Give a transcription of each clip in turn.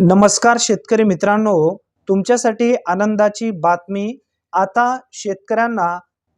नमस्कार शेतकरी मित्रांनो तुमच्यासाठी आनंदाची बातमी. आता शेतकऱ्यांना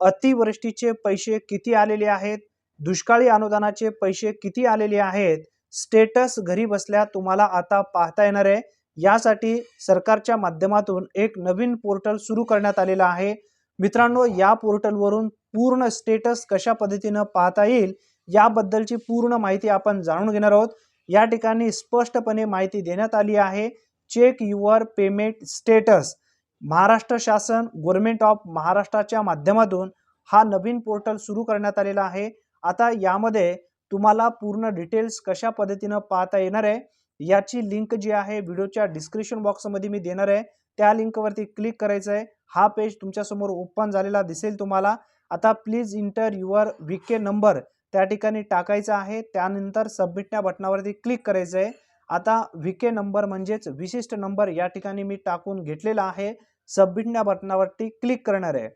अतिवृष्टीचे पैसे किती आलेले आहेत? दुष्काळी अनुदानाचे पैसे किती आलेले आहेत? स्टेटस घरी बसल्या तुम्हाला आता पाहता येणार आहे. यासाठी सरकारच्या माध्यमातून एक नवीन पोर्टल सुरू करण्यात आलेलं आहे. मित्रांनो या पोर्टलवरून पूर्ण स्टेटस कशा पद्धतीनं पाहता येईल? याबद्दलची पूर्ण माहिती आपण जाणून घेणार आहोत. या ठिकाणी स्पष्टपणे माहिती देण्यात आली आहे. Check your payment status. Maharashtra शासन गव्हर्नमेंट ऑफ महाराष्ट्राच्या माध्यमातून हा नवीन पोर्टल सुरू करण्यात आलेला आहे. आता यामध्ये तुम्हाला पूर्ण डिटेल्स कशा पद्धतीनं पाहता येणार आहे याची लिंक जी आहे व्हिडिओच्या डिस्क्रिप्शन बॉक्समध्ये मी देणार आहे. त्या लिंकवरती क्लिक करायचं आहे. हा पेज तुमच्यासमोर ओपन झालेला दिसेल तुम्हाला. आता please enter your V K number. त्या ठिकाणी टाकायचं आहे. त्यानंतर सबमिटण्या बटनावरती क्लिक करायचं आहे आता विके के नंबर म्हणजेच विशिष्ट नंबर या ठिकाणी मी टाकून घेतलेला आहे. सबमिटण्या बटनावरती क्लिक करणार आहे.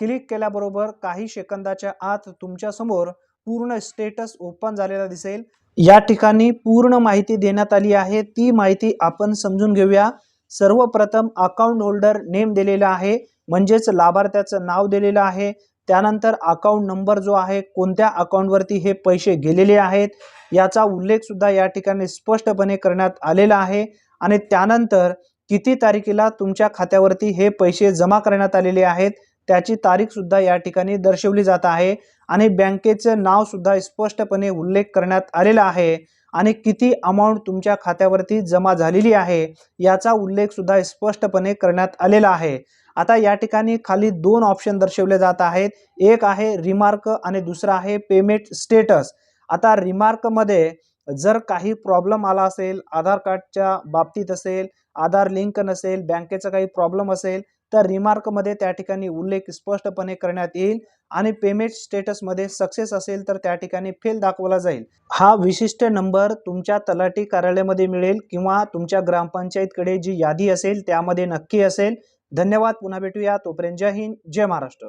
क्लिक केल्याबरोबर काही सेकंदाच्या आत तुमच्यासमोर पूर्ण स्टेटस ओपन झालेला दिसेल. या ठिकाणी पूर्ण माहिती देण्यात आली आहे. ती माहिती आपण समजून घेऊया. सर्वप्रथम अकाउंट होल्डर नेम दिलेला आहे. म्हणजेच लाभार्थ्याचं नाव दिलेलं आहे. त्यानंतर अकाउंट नंबर जो आहे कोणत्या अकाउंटवरती हे पैसे गेलेले आहेत याचा उल्लेखसुद्धा या ठिकाणी स्पष्टपणे करण्यात आलेला आहे. आणि त्यानंतर किती तारखेला तुमच्या खात्यावरती हे पैसे जमा करण्यात आलेले आहेत त्याची तारीखसुद्धा या ठिकाणी दर्शवली जात आहे. आणि बँकेचं नावसुद्धा स्पष्टपणे उल्लेख करण्यात आलेला आहे. आणि किती अमाऊंट तुमच्या खात्यावरती जमा झालेली आहे याचा उल्लेखसुद्धा स्पष्टपणे करण्यात आलेला आहे. आता या ठिकाणी खाली दोन ऑप्शन दर्शवले जात आहेत. एक आहे रिमार्क आणि दुसरा आहे पेमेंट स्टेटस आता रिमार्कमध्ये जर काही प्रॉब्लेम आला असेल आधार कार्डच्या बाबतीत असेल आधार लिंक नसेल बँकेचा काही प्रॉब्लेम असेल तर रिमार्कमध्ये त्या ठिकाणी उल्लेख स्पष्टपणे करण्यात येईल आणि पेमेंट स्टेटसमध्ये सक्सेस असेल तर त्या ठिकाणी फेल दाखवला जाईल. हा विशिष्ट नंबर तुमच्या तलाठी कार्यालयामध्ये मिळेल किंवा तुमच्या ग्रामपंचायतकडे जी यादी असेल त्यामध्ये नक्की असेल. धन्यवाद पुन्हा भेटूया. तोपर्यंत जय हिंद जय महाराष्ट्र.